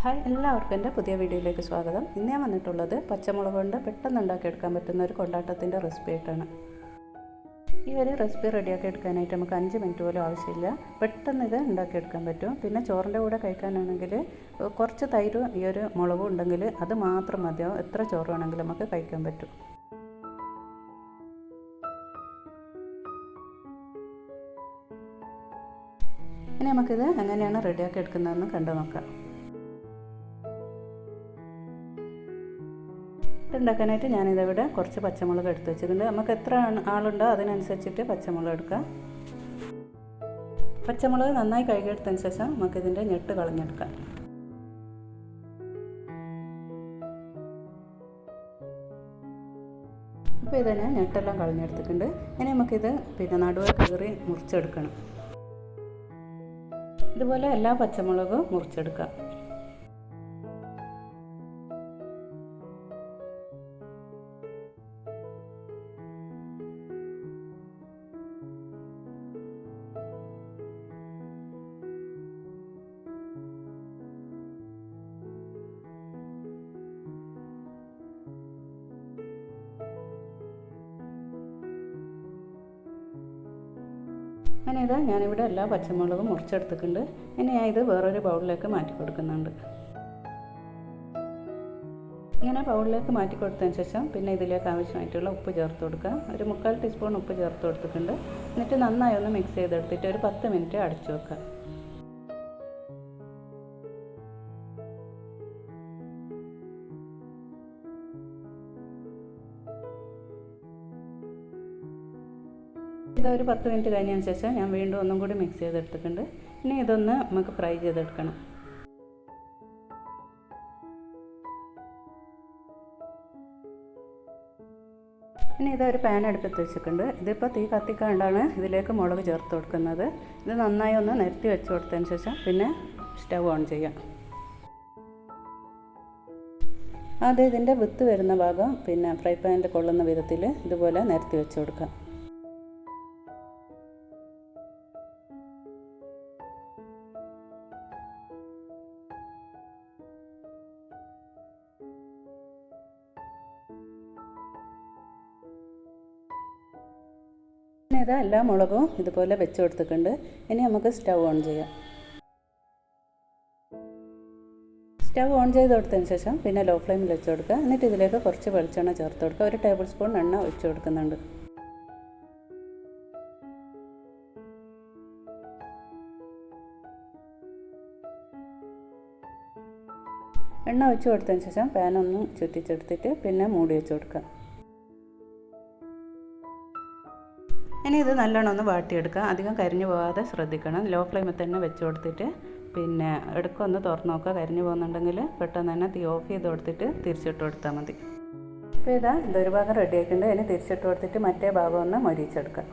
Hi എല്ലാവർക്കും എന്റെ പുതിയ വീഡിയോയിലേക്ക് സ്വാഗതം. ഇന്ന് ഞാൻ വന്നിട്ടുള്ളത് പച്ചമുളക് കൊണ്ട് പെട്ടെന്ന് ഉണ്ടാക്കിയെടുക്കാൻ പറ്റുന്ന ഒരു കൊണ്ടാട്ടത്തിന്റെ റെസിപ്പി ആയിട്ടാണ്. ഈ ഒരു റെസിപ്പി റെഡിയാക്കി എടുക്കാനായിട്ട് നമുക്ക് അഞ്ച് മിനിറ്റ് പോലും ആവശ്യമില്ല. പെട്ടെന്ന് ഇത് ഉണ്ടാക്കിയെടുക്കാൻ പറ്റും. പിന്നെ ചോറിന്റെ കൂടെ കഴിക്കാനാണെങ്കിൽ കുറച്ച് തൈരും ഈ ഒരു മുളകും ഉണ്ടെങ്കിൽ അത് മാത്രം മതിയാവും. എത്ര ചോറ് വേണമെങ്കിലും നമുക്ക് കഴിക്കാൻ പറ്റും. ഇനി നമുക്കിത് എങ്ങനെയാണ് റെഡിയാക്കി എടുക്കുന്നതെന്ന് കണ്ടു നോക്കാം ഉണ്ടാക്കാനായിട്ട് ഞാനിതവിടെ കുറച്ച് പച്ചമുളക് എടുത്ത് വെച്ചിട്ടുണ്ട്. നമുക്ക് എത്ര ആളുണ്ടോ അതിനനുസരിച്ചിട്ട് പച്ചമുളക് എടുക്കാം. പച്ചമുളക് നന്നായി കഴുകിയെടുത്തതിന് ശേഷം നമുക്കിതിന്റെ ഞെട്ട് കളഞ്ഞെടുക്കാം. അപ്പോൾ ഇത് ഞെട്ടെല്ലാം കളഞ്ഞെടുത്തിട്ടുണ്ട്. ഇനി നമുക്കിത് പിന്നെ നടുവ് കീറി മുറിച്ചെടുക്കണം. ഇതുപോലെ എല്ലാ പച്ചമുളകും മുറിച്ചെടുക്കാം. അങ്ങനെ ഇതാ ഞാനിവിടെ എല്ലാ പച്ചമുളകും മുറിച്ചെടുത്തിട്ടുണ്ട്. ഇനി ഞാൻ ഇത് വേറൊരു ബൗളിലേക്ക് മാറ്റി കൊടുക്കുന്നുണ്ട്. ഇങ്ങനെ ബൗളിലേക്ക് മാറ്റി കൊടുത്തതിന് ശേഷം പിന്നെ ഇതിലേക്ക് ആവശ്യമായിട്ടുള്ള ഉപ്പ് ചേർത്ത് കൊടുക്കുക. ഒരു മുക്കാൽ ടീസ്പൂൺ ഉപ്പ് ചേർത്ത് കൊടുത്തിട്ടുണ്ട്. എന്നിട്ട് നന്നായി ഒന്ന് മിക്സ് ചെയ്തെടുത്തിട്ട് ഒരു പത്ത് മിനിറ്റ് അടച്ചു വെക്കുക. ഇത് ഒരു പത്ത് മിനിറ്റ് കഴിഞ്ഞതിന് ശേഷം ഞാൻ വീണ്ടും ഒന്നും കൂടി മിക്സ് ചെയ്തെടുത്തിട്ടുണ്ട്. ഇനി ഇതൊന്ന് നമുക്ക് ഫ്രൈ ചെയ്തെടുക്കണം. ഇനി ഇതൊരു പാൻ അടുപ്പത്ത് വെച്ചിട്ടുണ്ട്. ഇതിപ്പോൾ തീ കത്തിക്കാണ്ടാണ് ഇതിലേക്ക് മുളക് ചേർത്ത് കൊടുക്കുന്നത്. ഇത് നന്നായി ഒന്ന് നിരത്തി വെച്ച് കൊടുത്തതിന് ശേഷം പിന്നെ സ്റ്റവ് ഓൺ ചെയ്യാം. അത് ഇതിന്റെ വിത്ത് വരുന്ന ഭാഗം പിന്നെ ഫ്രൈ പാനിൽ കൊള്ളുന്ന വിധത്തിൽ ഇതുപോലെ നിരത്തി വെച്ച് കൊടുക്കാം. ഇതാ എല്ലാ മുളകും ഇതുപോലെ വെച്ച് കൊടുത്തിട്ടുണ്ട്. ഇനി നമുക്ക് സ്റ്റൗ ഓൺ ചെയ്യാം. സ്റ്റവ് ഓൺ ചെയ്ത് കൊടുത്തതിന് ശേഷം പിന്നെ ലോ ഫ്ലെയിമിൽ വെച്ച് കൊടുക്കുക. എന്നിട്ട് ഇതിലേക്ക് കുറച്ച് വെളിച്ചെണ്ണ ചേർത്ത് കൊടുക്കുക. ഒരു ടേബിൾ സ്പൂൺ എണ്ണ ഒഴിച്ച് കൊടുക്കുന്നുണ്ട്. എണ്ണ ഒഴിച്ച് കൊടുത്തതിന് ശേഷം പാനൊന്ന് ചുറ്റിച്ചെടുത്തിട്ട് പിന്നെ മൂടി വെച്ച് കൊടുക്കുക. ഇനി ഇത് നല്ലോണം ഒന്ന് വാട്ടിയെടുക്കുക. അധികം കരിഞ്ഞു പോകാതെ ശ്രദ്ധിക്കണം. ലോ ഫ്ലെയിമിൽ തന്നെ വെച്ച് കൊടുത്തിട്ട് പിന്നെ ഒന്ന് തുറന്നു നോക്കുക. കരിഞ്ഞു പോകുന്നുണ്ടെങ്കിൽ പെട്ടെന്ന് തന്നെ തീ ഓഫ് ചെയ്ത് കൊടുത്തിട്ട് തിരിച്ചിട്ട് കൊടുത്താൽ മതി. അപ്പോൾ ഇതാ ഇതൊരു ഭാഗം റെഡി ആയിട്ടുണ്ട്. ഇനി തിരിച്ചിട്ട് കൊടുത്തിട്ട് മറ്റേ ഭാഗം ഒന്ന് മൊരിച്ചെടുക്കുക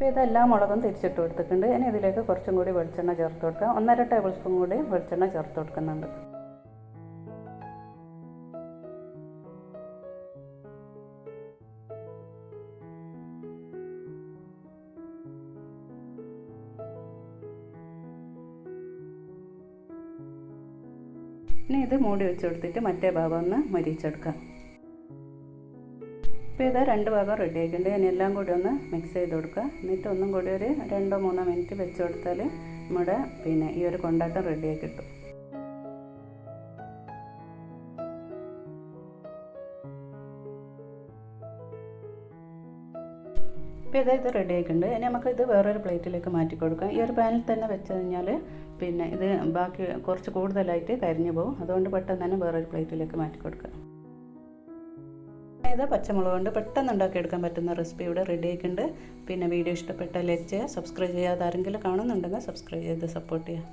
ഇപ്പോൾ ഇതെല്ലാം മുളകും തിരിച്ചിട്ട് കൊടുത്തിട്ടുണ്ട്. ഇനി ഇതിലേക്ക് കുറച്ചും കൂടി വെളിച്ചെണ്ണ ചേർത്ത് കൊടുക്കുക. ഒന്നര ടേബിൾ സ്പൂൺ കൂടി വെളിച്ചെണ്ണ ചേർത്ത് കൊടുക്കുന്നുണ്ട്. ഇനി ഇത് മൂടി വെച്ച് കൊടുത്തിട്ട് മറ്റേ ഭാഗം ഒന്ന് മരിച്ചെടുക്കാം ഇപ്പോൾ ഇത് രണ്ട് ഭാഗം റെഡി ആയിട്ടുണ്ട്. ഞാൻ എല്ലാം കൂടി ഒന്ന് മിക്സ് ചെയ്ത് കൊടുക്കുക. എന്നിട്ട് ഒന്നും കൂടി ഒരു രണ്ടോ മൂന്നോ മിനിറ്റ് വെച്ച് കൊടുത്താൽ നമ്മുടെ പിന്നെ ഈ ഒരു കൊണ്ടാട്ടം റെഡിയായി കിട്ടും. ഇപ്പോൾ ഇത് റെഡി ആയിട്ടുണ്ട്. ഇനി നമുക്ക് ഇത് വേറൊരു പ്ലേറ്റിലേക്ക് മാറ്റി കൊടുക്കാം. ഈ ഒരു പാനിൽ തന്നെ വെച്ച് കഴിഞ്ഞാൽ പിന്നെ ഇത് ബാക്കി കുറച്ച് കൂടുതലായിട്ട് കരിഞ്ഞു പോകും അതുകൊണ്ട് പെട്ടെന്ന് തന്നെ വേറൊരു പ്ലേറ്റിലേക്ക് മാറ്റി കൊടുക്കാം ഇത് പച്ചമുളക് കൊണ്ട് പെട്ടെന്ന് ഉണ്ടാക്കിയെടുക്കാൻ പറ്റുന്ന റെസിപ്പി ഇവിടെ റെഡി ആയിട്ടുണ്ട്. പിന്നെ വീഡിയോ ഇഷ്ടപ്പെട്ട ലൈക്ക് ചെയ്യുക സബ്സ്ക്രൈബ് ചെയ്യാതെ ആരെങ്കിലും കാണുന്നുണ്ടെങ്കിൽ സബ്സ്ക്രൈബ് ചെയ്ത് സപ്പോർട്ട് ചെയ്യുക.